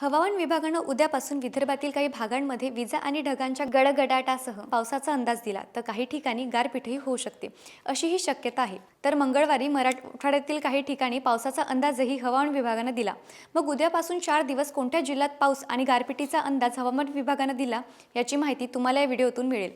हवामान विभागानं उद्यापासून विदर्भातील काही भागांमध्ये विजा आणि ढगांच्या गडगडाटासह पावसाचा अंदाज दिला तर काही ठिकाणी गारपीटही होऊ शकते अशी ही शक्यता आहे. तर मंगळवारी मराठवाड्यातील काही ठिकाणी पावसाचा अंदाजही हवामान विभागानं दिला. मग उद्यापासून चार दिवस कोणत्या जिल्ह्यात पाऊस आणि गारपिटीचा अंदाज हवामान विभागानं दिला याची माहिती तुम्हाला या व्हिडिओतून मिळेल.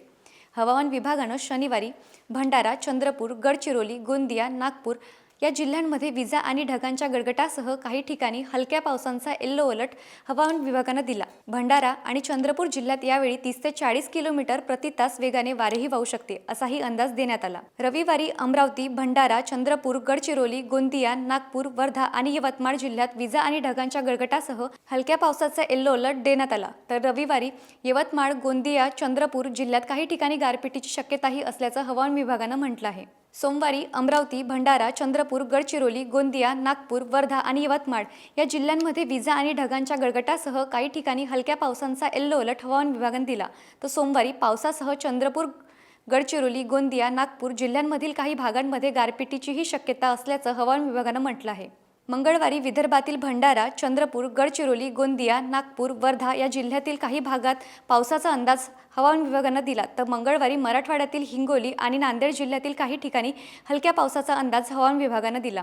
हवामान विभागानं शनिवारी भंडारा चंद्रपूर गडचिरोली गोंदिया नागपूर या जिल्ह्यांमध्ये विजा आणि ढगांच्या गडगटासह काही ठिकाणी हलक्या पावसांचा येल्लो अलर्ट हवामान विभागानं दिला. भंडारा आणि चंद्रपूर जिल्ह्यात यावेळी तीस ते चाळीस किलोमीटर प्रति तास वेगाने वारेही वाहू शकते असाही अंदाज देण्यात आला. रविवारी अमरावती भंडारा चंद्रपूर गडचिरोली गोंदिया नागपूर वर्धा आणि यवतमाळ जिल्ह्यात विजा आणि ढगांच्या गडगटासह हलक्या पावसाचा येल्लो अलर्ट देण्यात आला. तर रविवारी यवतमाळ गोंदिया चंद्रपूर जिल्ह्यात काही ठिकाणी गारपिटीची शक्यताही असल्याचं हवामान विभागानं म्हटलं आहे. सोमवारी अमरावती भंडारा चंद्रपूर गडचिरोली गोंदिया नागपूर वर्धा आणि यवतमाळ या जिल्ह्यांमध्ये विजा आणि ढगांच्या गडगटासह काही ठिकाणी हलक्या पावसांचा येल्लो अलर्ट हवामान विभागाने दिला. तर सोमवारी पावसासह चंद्रपूर गडचिरोली गोंदिया नागपूर जिल्ह्यांमधील काही भागांमध्ये गारपिटीचीही शक्यता असल्याचं हवामान विभागानं म्हटलं आहे. मंगळवारी विदर्भातील भंडारा चंद्रपूर गडचिरोली गोंदिया नागपूर वर्धा या जिल्ह्यातील काही भागात पावसाचा अंदाज हवामान विभागानं दिला. तर मंगळवारी मराठवाड्यातील हिंगोली आणि नांदेड जिल्ह्यातील काही ठिकाणी हलक्या पावसाचा अंदाज हवामान विभागानं दिला.